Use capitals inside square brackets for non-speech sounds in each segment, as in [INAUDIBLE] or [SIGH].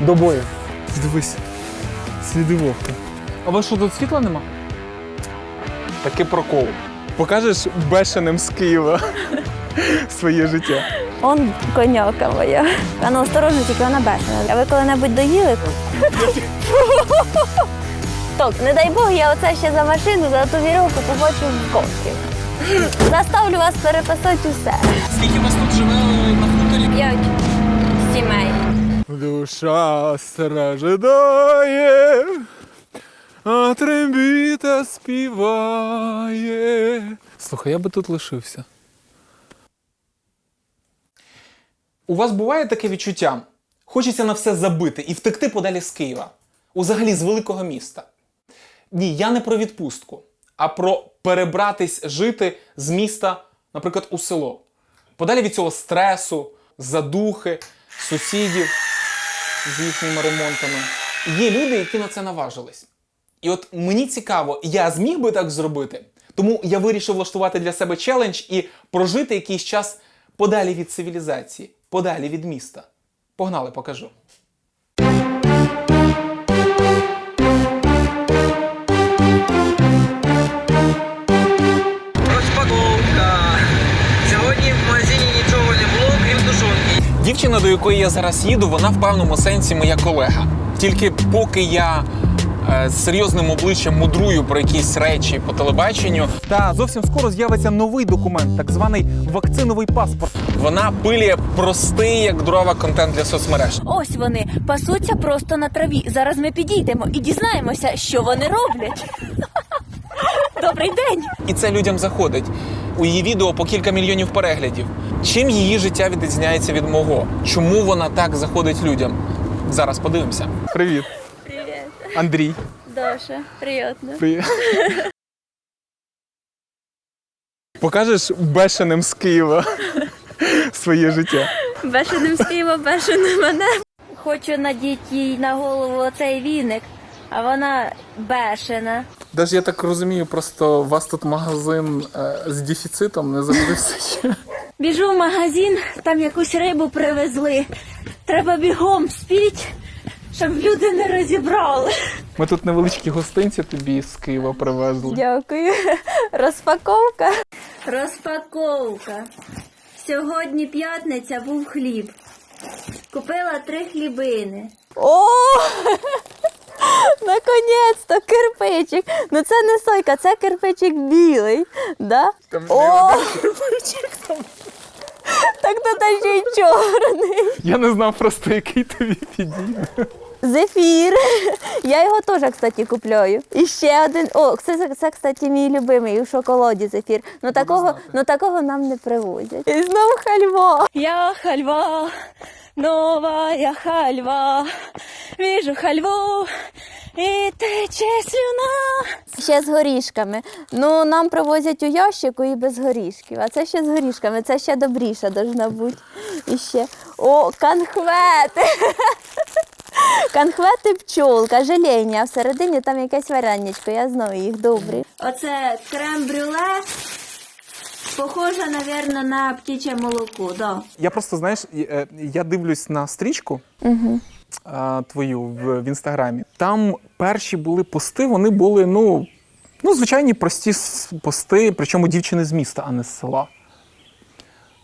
До бою. Дивись. Сліди вовка. А у вас що тут світла нема? Такий прокол. Покажеш бешеним з Києва [LAUGHS] своє життя. Он коняка моя. А ну осторожно, тільки вона бешена. А ви коли-небудь доїли? Так, не дай Бог, я оце ще за машину, за ту татуїровку побачу в кофті. Заставлю вас переписати усе. Скільки вас тут живе на хуторі? П'ять сімей. Душа страждає, а трембіта співає. Слухай, я би тут лишився. У вас буває таке відчуття? Хочеться на все забити і втекти подалі з Києва, узагалі з великого міста. Ні, я не про відпустку, а про перебратись жити з міста, наприклад, у село. Подалі від цього стресу, задухи, сусідів з їхніми ремонтами. Є люди, які на це наважились. І от мені цікаво, я зміг би так зробити. Тому я вирішив влаштувати для себе челендж і прожити якийсь час подалі від цивілізації, подалі від міста. Погнали, покажу. Дівчина, до якої я зараз їду, вона в певному сенсі моя колега. Тільки поки я е, з серйозним обличчям мудрую про якісь речі по телебаченню. Та зовсім скоро з'явиться новий документ, так званий вакциновий паспорт. Вона пилює простий, як дрова контент для соцмереж. Ось вони пасуться просто на траві. Зараз ми підійдемо і дізнаємося, що вони роблять. [LAUGHS] Добрий день! І це людям заходить. У її відео по кілька мільйонів переглядів. Чим її життя відрізняється від мого? Чому вона так заходить людям? Зараз подивимося. Привіт, Привіт, Андрій. Даша. Приємно. Привіт. Покажеш бешеним з Києва [LAUGHS] своє життя. Бешеним з Києва, бешеним мене. Хочу надіти їй на голову оцей віник, а вона бешена. Даже я так розумію, просто у вас тут магазин е, з дефіцитом не завжди все є. Біжу в магазин, там якусь рибу привезли. Треба бігом спіть, щоб люди не розібрали. Ми тут невеличкі гостинці тобі з Києва привезли. Дякую. Розпаковка. Розпаковка. Сьогодні п'ятниця був хліб. Купила три хлібини. О! Наконець-то кирпичик. Ну це не сойка, це кирпичик білий. Да? Там О! Так то та ще й чорний. Я не знав просто, який тобі підійде. Зефір. [LAUGHS] Я його теж, кстати, купляю. І ще один. О, це, це, кстати, мій любимий у шоколаді зефір. Ну такого, ну такого нам не привозять. І знову хальва. Я хальва, нова я хальва. Віжу хальву. І тече слюна. Ще з горішками. Ну, нам привозять у ящику і без горішків. А це ще з горішками. Це ще добріша должна бути. І ще. О, конхвети. [LAUGHS] Конхвети пчолка, желення, а всередині там якесь вареничко, я знаю їх добрі. Оце крем-брюле, похоже, мабуть, на птіче молоко, да. Я просто, знаєш, е, я дивлюсь на стрічку Угу. твою в, в інстаграмі. Там перші були пости, вони були, ну, ну, звичайні прості пости, причому дівчини з міста, а не з села.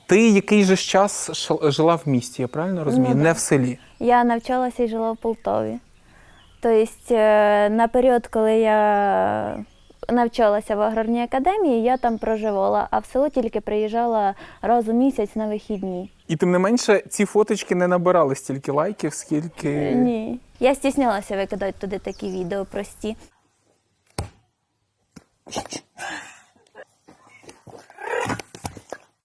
Ти який же ж час жила в місті, я правильно розумію? Ну. Не в селі. Я навчалася і жила в Полтаві. Тобто, е, на період, коли я навчалася в аграрній академії, я там проживала, а в село тільки приїжджала раз у місяць на вихідні. І тим не менше, ці фоточки не набирали стільки лайків, скільки. Е, Ні. Я стіснялася викидати туди такі відео прості.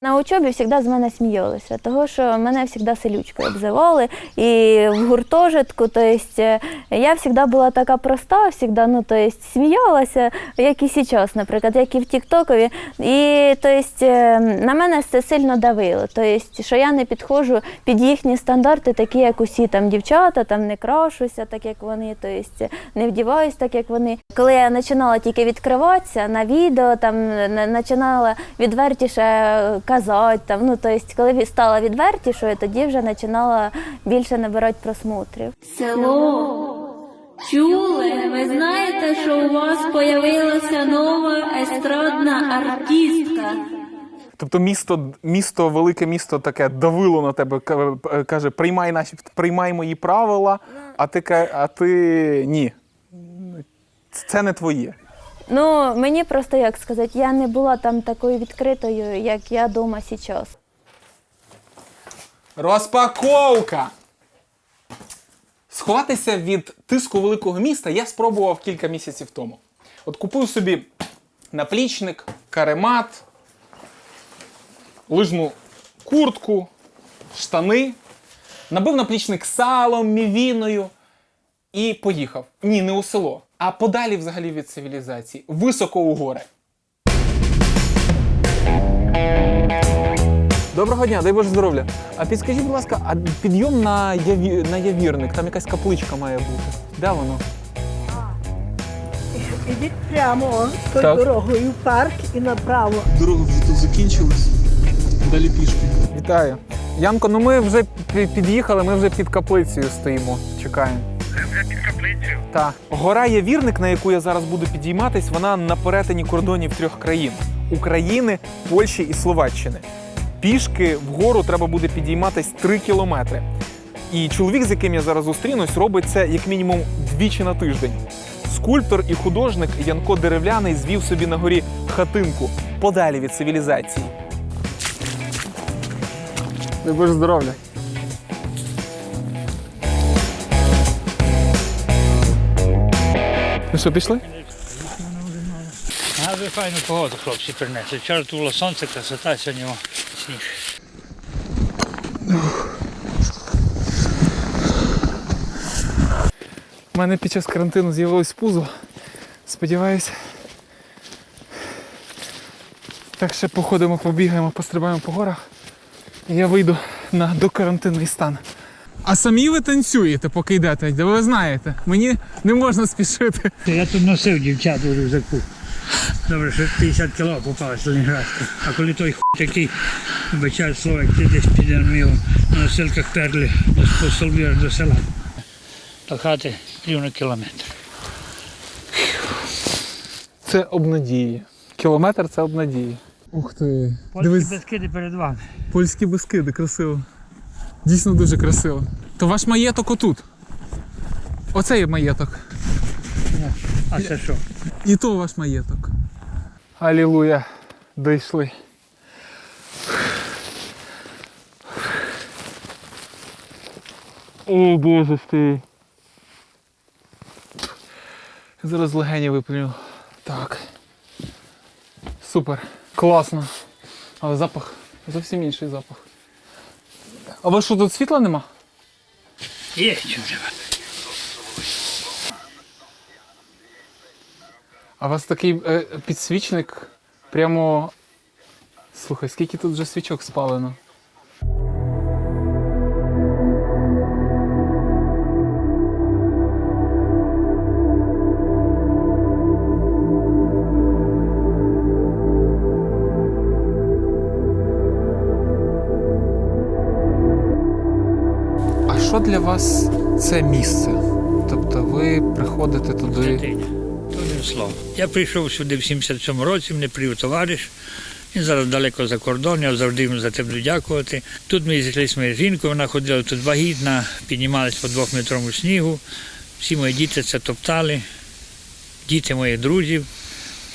На учобі завжди з мене сміялися, тому що мене завжди селючкою обзивали. І в гуртожитку, то е, я завжди була така проста, завжди, ну, то сміялася, як і зараз, наприклад, як і в Тіктокові. І то е, на мене це сильно давило. То що я не підходжу під їхні стандарти, такі, як усі там дівчата, там не крашуся, так як вони, то есть, не вдіваюсь так, як вони. Коли я починала тільки відкриватися на відео, там починала відвертіше казати. Там, ну, тобто, коли стала відвертішою, тоді вже починала більше набирати просмотрів. Село. Чули? Ви знаєте, що у вас появилася нова естрадна артистка? Тобто місто, місто, велике місто таке давило на тебе, е, каже, приймай наші приймай мої правила, а ти а ти ні. Це не твоє. Ну, мені просто як сказати, я не була там такою відкритою, як я вдома зараз. Розпаковка! Сховатися від тиску великого міста я спробував кілька місяців тому. От купив собі наплічник, каремат, лижну куртку, штани, набив наплічник салом, мівіною і поїхав. Ні, не у село, а подалі взагалі від цивілізації, високо у гори. Доброго дня, дай Боже здоров'я. А підскажіть, будь ласка, а підйом на, яві... на явірник, там якась капличка має бути. Де воно? Ідіть прямо Так. дорогою в парк і направо. Дорога вже тут закінчилась. Далі пішки. Вітаю. Янко, ну ми вже пі- під'їхали, ми вже під каплицею стоїмо. Чекаємо. Вже під каплицею? Так. Гора Явірник, на яку я зараз буду підійматись, вона на перетині кордонів трьох країн: України, Польщі і Словаччини. Пішки вгору треба буде підійматись 3 кілометри. І чоловік, з яким я зараз зустрінусь, робить це як мінімум двічі на тиждень. Скульптор і художник Янко Деревляний звів собі на горі хатинку подалі від цивілізації. Дай Боже здоров'я. Ну що, пішли? А ви файну погоду, хлопці, принесли. Вчора тут було сонце, красота, сьогодні о, сніг. У мене під час карантину з'явилось пузо. Сподіваюся. Так ще походимо, побігаємо, пострибаємо по горах. І я вийду на докарантинний стан. А самі ви танцюєте, поки йдете, де ви знаєте, мені не можна спішити. Я тут носив дівчат у рюкзаку. Добре, що 50 кіло попалось Ленінградську. А коли той хуй такий, вибачаю слово, як ти десь підемо його на носилках перли по столбі до села. До хати рівно кілометр. Це обнадії. Кілометр це обнадії. Ух ти. Польські безкиди перед вами. Польські безкиди, красиво. Дійсно дуже красиво. То ваш маєток отут. Оце є маєток. А це що? І то ваш маєток. Алілуя. Дійшли. О, Боже ж ти. Зараз легені виплюну. Так. Супер. Класно. Але запах зовсім інший запах. А вас що тут світла нема? Є чужого. А у вас такий е, підсвічник прямо. Слухай, скільки тут вже свічок спалено? Для вас це місце? Тобто ви приходите туди. Я прийшов сюди в 77 році, мене привів товариш. Він зараз далеко за кордон, я завжди йому за те буду дякувати. Тут ми зійшлися з моєю жінкою, вона ходила тут вагітна, піднімалась по двохметровому снігу. Всі мої діти це топтали, діти моїх друзів.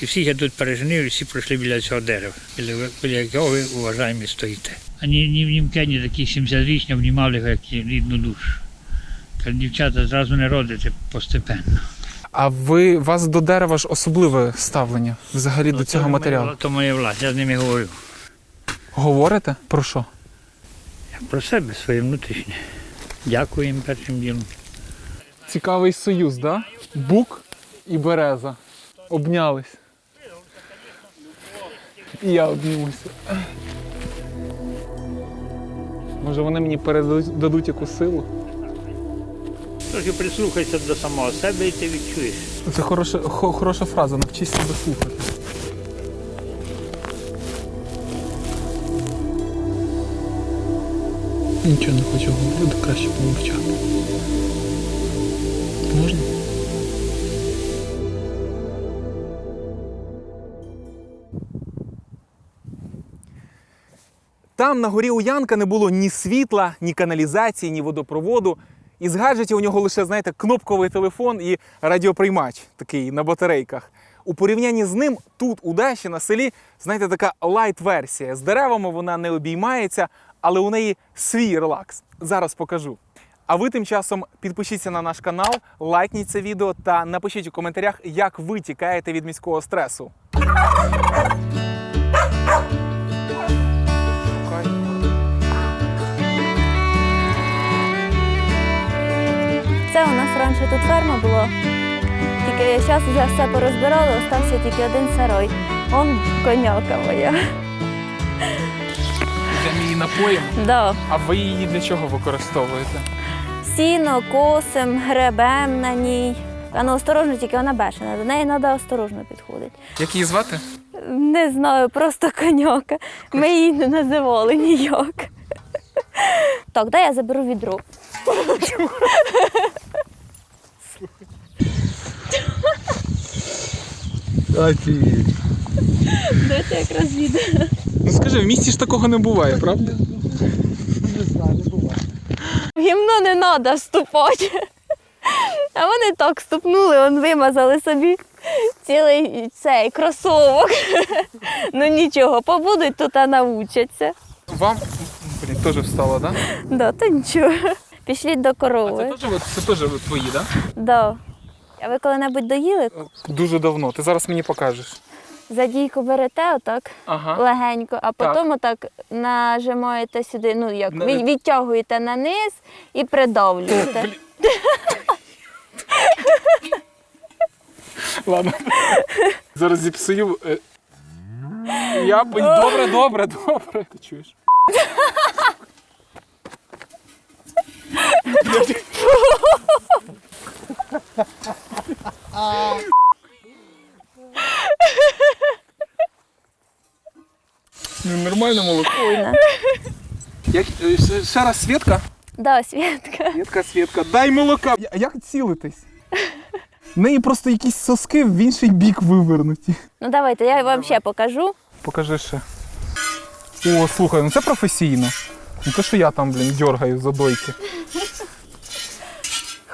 І всіх я тут переженив, і всі пройшли біля цього дерева, біля, якого ви уважаємі стоїте. А ні, в німкені такі 70-річні обнімали його як рідну душу. Дівчата зразу не родите постепенно. А ви у вас до дерева ж особливе ставлення взагалі до Ну, цього матеріалу? моя- То моя власть, я з ними говорю. Говорите? Про що? Про себе своє внутрішнє. Дякую їм першим ділом. Цікавий союз, да? Бук і береза. Обнялись. І я обнімуся. Може вони мені передадуть якусь силу. Тож прислухайся до самого себе і ти відчуєш. Це хороша хо, хороша фраза, навчись себе слухати. Нічого не хочу говорити, краще помовчати. Можна? Там на горі у Янка не було ні світла, ні каналізації, ні водопроводу. Із гаджетів у нього лише, знаєте, кнопковий телефон і радіоприймач такий на батарейках. У порівнянні з ним тут, у Даші, на селі, знаєте, така лайт-версія. З деревами вона не обіймається, але у неї свій релакс. Зараз покажу. А ви тим часом підпишіться на наш канал, лайкніть це відео та напишіть у коментарях, як ви тікаєте від міського стресу. Раніше тут ферма була. Тільки зараз вже все порозбирали, остався тільки один сарой. Он коняка моя. Для її напоїм. Да. А ви її для чого використовуєте? Сіно, косим, гребем на ній. А ну осторожно, тільки вона бешена. До неї треба осторожно підходити. Як її звати? Не знаю, просто коняка. Ми її не називали ніяк. Так, дай я заберу відро. Дайте якраз відро. Ну скажи, в місті ж такого не буває, правда? В гімно не треба вступати. А вони так ступнули, он вимазали собі цілий цей кросовок. Ну нічого, побудуть тут, а навчаться. Вам блін, теж встало, так? Да? Да, то нічого. Пішліть до А це теж, от- це теж от твої, так? Да. А ви коли-небудь доїли? Дуже давно. Ти зараз мені покажеш. Задійку берете отак Ага. легенько, а Так. потім отак нажимаєте сюди, ну як На- відтягуєте на низ і придавлюєте. Ладно. Зараз зіпсую. е. Я добре, добре, добре. Ти чуєш? [LAUGHS] Ну, Нормально молоко. Е, ще- раз Свєтка? Да, Світка. Свєтка, Свєтка, дай молока. Я- Як цілитись? В неї просто якісь соски в інший бік вивернуті. Ну давайте, я вам ще покажу. Покажи ще. О, слухай, ну це професійно. Не те, що я там, блін, дергаю за дойки.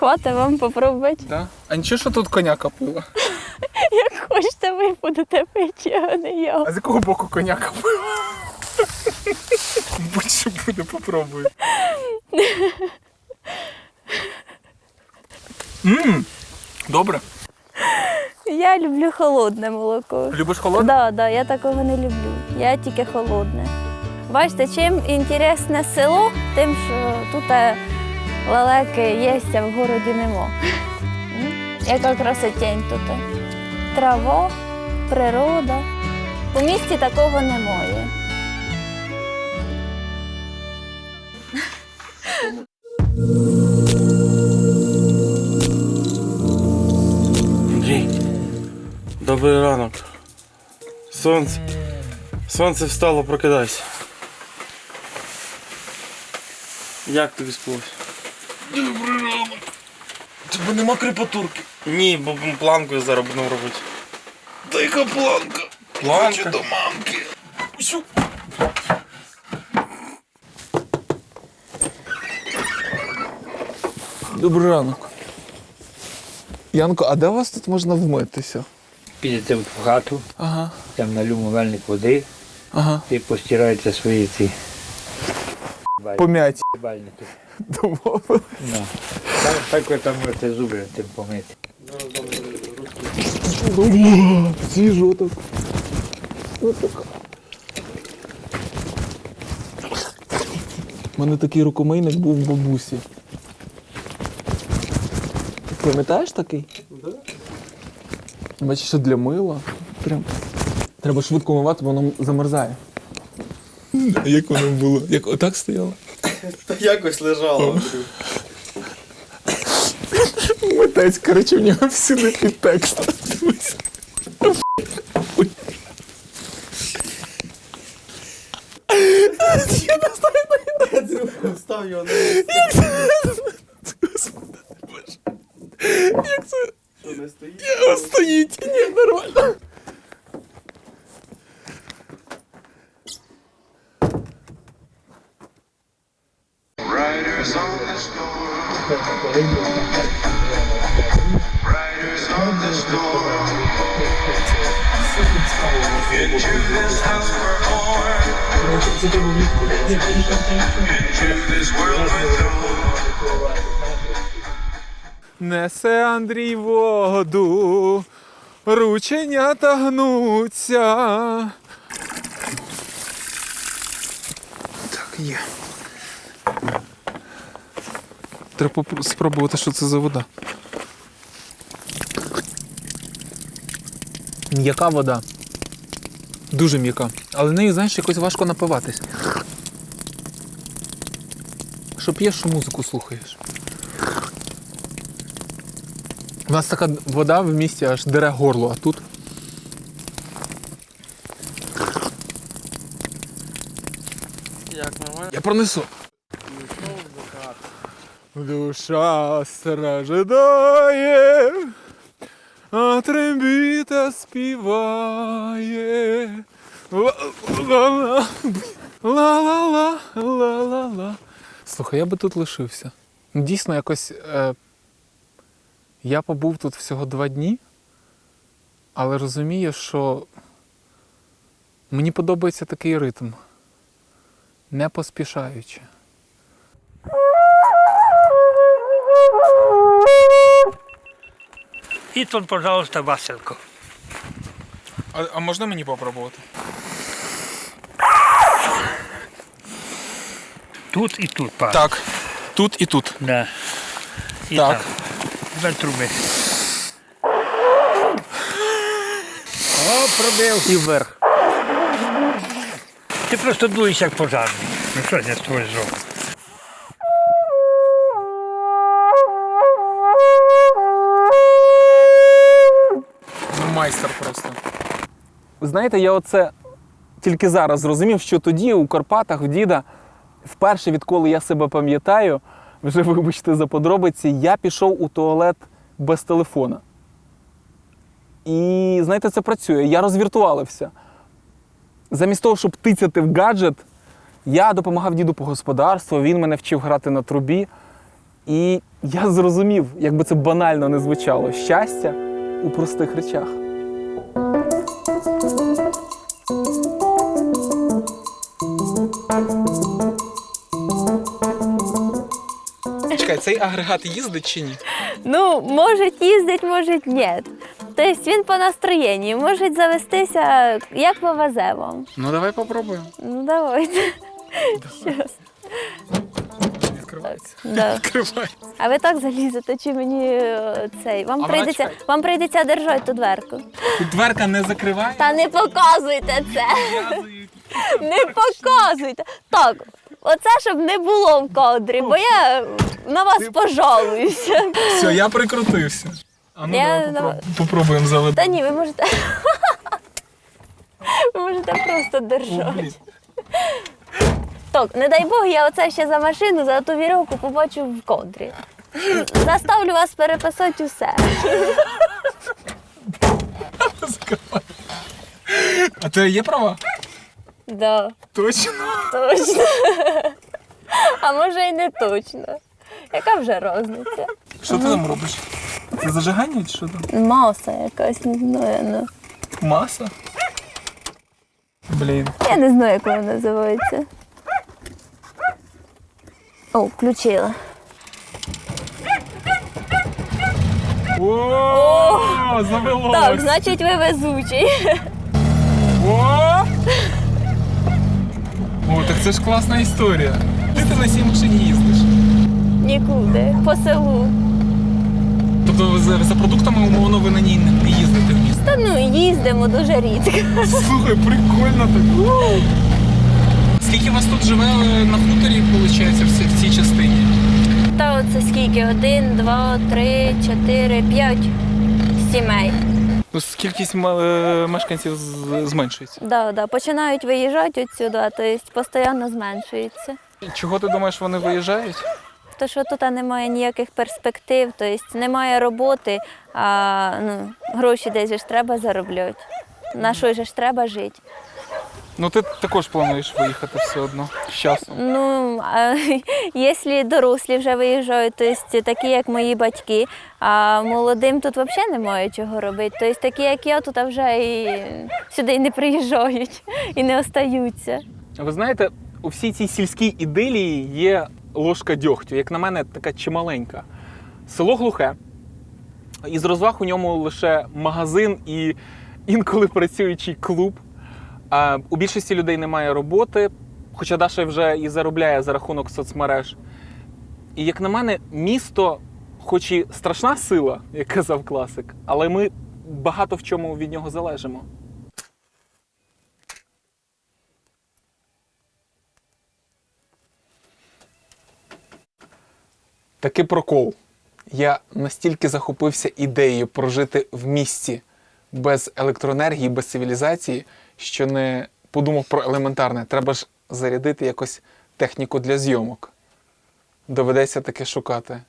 Хватить вам попробувати. Да? А нічого, що тут коня капила? [LAUGHS] Як хочете, ви будете пити, а не я. А з якого боку коня капила? [LAUGHS] Будь-що буде, попробую. Ммм, добре. Я люблю холодне молоко. Любиш холодне? Да, да, я такого не люблю. Я тільки холодне. Бачите, чим інтересне село, тим, що тут е, лелеки є, а в городі нема. Яка красотень тут. Трава, природа. У місті такого немає. Добрий ранок. Сонце. Сонце встало, прокидайся. Як тобі спалось? Добрий ранок. Тебе нема крепатурки? Ні, бо планкою зараз будемо робити. Та яка планка? Планка? Хочу до мамки. Добрий ранок. Янко, а де у вас тут можна вмитися? Підете в хату, Ага, там налю мовельник води ага. і постираєте свої ці Пом'ять. Бальники. Домовили. Там, так там можете зуби тим помити. О, свіжо так. У мене такий рукомийник був в бабусі. Пам'ятаєш такий? Так. Бачиш, що для мила. Прям. Треба швидко мивати, бо воно замерзає. Як воно було? Як отак стояло? Та якось лежало. Митець, коротше, в нього всюди підтекст. Дивись. Встав його на Як це? не стоїть. Стоїть. Ні, нормально. Несе Андрій воду, рученята гнуться. Треба спробувати, що це за вода. М'яка вода. Дуже м'яка. Але нею, знаєш, якось важко напиватись. Що п'єш, що музику слухаєш. У нас така вода в місті аж дере горло, а тут. Як нормально? Я пронесу. Душа страждає, а трембіта співає. Ла-ла-ла, ла-ла-ла. Слухай, я би тут лишився. Дійсно, якось. Е, я побув тут всього два дні, але розумію, що мені подобається такий ритм, не поспішаючи. І тут, пожалуйста, Василко. А, а можна мені попробувати? Тут і тут, пан. Так. Тут і тут. Да. І Так. так. Два труби. О, пробив. І вверх. Ти просто дуєш як пожарний. Ну що я з тобою зроблю? Майстер просто. Знаєте, я оце тільки зараз зрозумів, що тоді у Карпатах в діда, вперше відколи я себе пам'ятаю, вже [LAUGHS] вибачте за подробиці, я пішов у туалет без телефона. І знаєте, це працює. Я розвіртуалився. Замість того, щоб тицяти в гаджет, я допомагав діду по господарству, він мене вчив грати на трубі. І я зрозумів, як би це банально не звучало, щастя у простих речах. Чекай, цей агрегат їздить чи ні? Ну, може їздить, може ні. Тобто він по настроєнню, може завестися, як повезе вам. Ну давай попробуємо. Ну давайте. Щас. Відкривається. Да. Відкривається. А ви так залізете, чи мені е, цей? Вам А прийдеться, вам прийдеться держати ту дверку. Тут дверка не закриває. Та не показуйте це. Не показуйте. Так, оце щоб не було в кадрі, бо я на вас пожалуюся. Все, я прикрутився. А ну Я давай давай. попроб- попробуємо залити. Та ні, ви можете. [LAUGHS] Ви можете просто держати. Так, не дай Бог, я оце ще за машину, за ту вірьовку побачу в кодрі. Заставлю вас переписати усе. А ти є права? Да, Точно. точно. А може і не точно. Яка вже різниця? Що ти там робиш? Це зажигання чи що там? Маса якась, не знаю. Ну. Маса? Блін. Я не знаю, як вона називається. О, включила. О, завелось. Так, значить ви везучий. О! О, так це ж класна історія. Де ти на цій машині їздиш? Нікуди. По селу. Тобто за, за продуктами умовно ви на ній не не їздите в місто? Та ну їздимо дуже рідко. Слухай, прикольно так. Скільки вас тут живе на хуторі, виходить, в цій, частині? Та оце скільки? Один, два, три, чотири, п'ять сімей. Ну, кількість е, мешканців зменшується. Да, да. Починають виїжджати відсюди, тобто постійно зменшується. Чого ти думаєш, вони виїжджають? То що тут немає ніяких перспектив, тобто немає роботи, а ну, гроші десь ж треба заробляти. На що ж треба жити? Ну ти також плануєш виїхати все одно з часом. Ну, а, [LAUGHS] якщо дорослі вже виїжджають, тобто такі, як мої батьки, а молодим тут взагалі немає чого робити. Тобто такі, як я, тут вже і сюди не приїжджають [LAUGHS] і не остаються. Ви знаєте, у всій цій сільській ідилії є ложка дьогтю, як на мене, така чималенька. Село глухе, і з розваг у ньому лише магазин і інколи працюючий клуб. У більшості людей немає роботи, хоча Даша вже і заробляє за рахунок соцмереж. І як на мене, місто, хоч і страшна сила, [LAUGHS] як казав класик, але ми багато в чому від нього залежимо. Таки прокол. Я настільки захопився ідеєю прожити в місті без електроенергії, без цивілізації, що не подумав про елементарне. Треба ж зарядити якось техніку для зйомок. Доведеться таки шукати,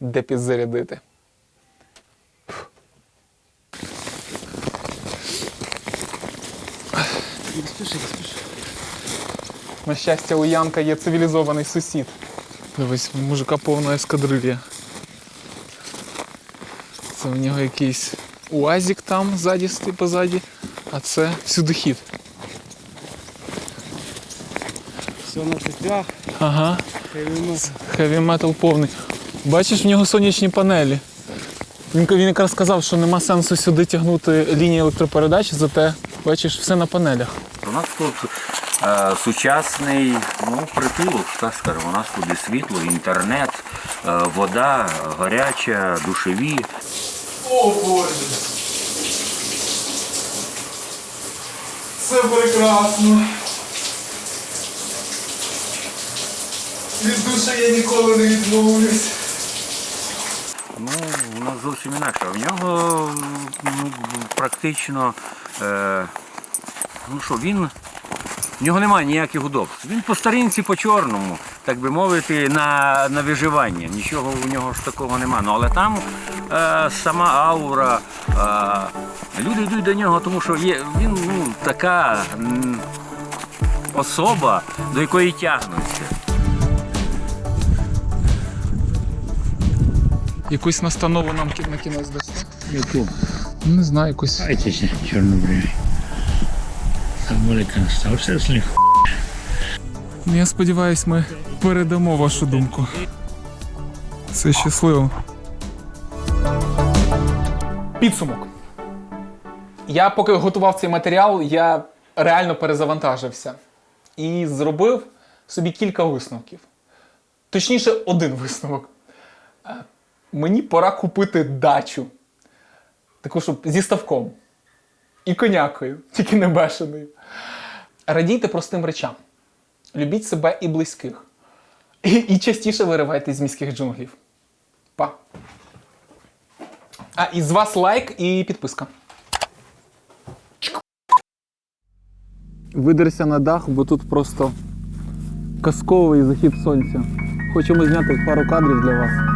де підзарядити. На щастя, у Янка є цивілізований сусід. Дивись, у мужика повна ескадрилья. Це у нього якийсь уазик там ззаді позаді, а це всюди хід. Все на цепях, Ага. Хеві метал повний. Бачиш, в нього сонячні панелі. Він, він якраз сказав, що нема сенсу сюди тягнути лінії електропередач, зате бачиш все на панелях. У нас тут е, сучасний ну, притулок, так скажемо. У нас тут і світло, інтернет, е, вода, гаряча, душеві. О Боже! Це прекрасно. Від душі я ніколи не відмовлюсь. Ну, у нас зовсім інакше. В нього ну, практично, е, ну що, він. В нього немає ніяких удобств. Він по старинці, по чорному, так би мовити, на, на виживання. Нічого у нього ж такого немає. Ну, але там е, сама аура. Е, люди йдуть до нього, тому що є, він ну, така м, особа, до якої тягнуться. Якусь настанову нам кі- на кінець дасть. Яку? Не знаю, якусь. Дайтеся, чорнобривий. Так велика настав, все сліх. Ну, я сподіваюся, ми передамо вашу думку. Все щасливо. Підсумок. Я поки готував цей матеріал, я реально перезавантажився і зробив собі кілька висновків. Точніше, один висновок. Е, Мені пора купити дачу. Таку, щоб зі ставком. І конякою, тільки не бешеною. Радійте простим речам. Любіть себе і близьких. [LAUGHS] І, частіше виривайтесь з міських джунглів. Па. А, і з вас лайк і підписка. Видерся на дах, бо тут просто казковий захід сонця. Хочемо зняти пару кадрів для вас.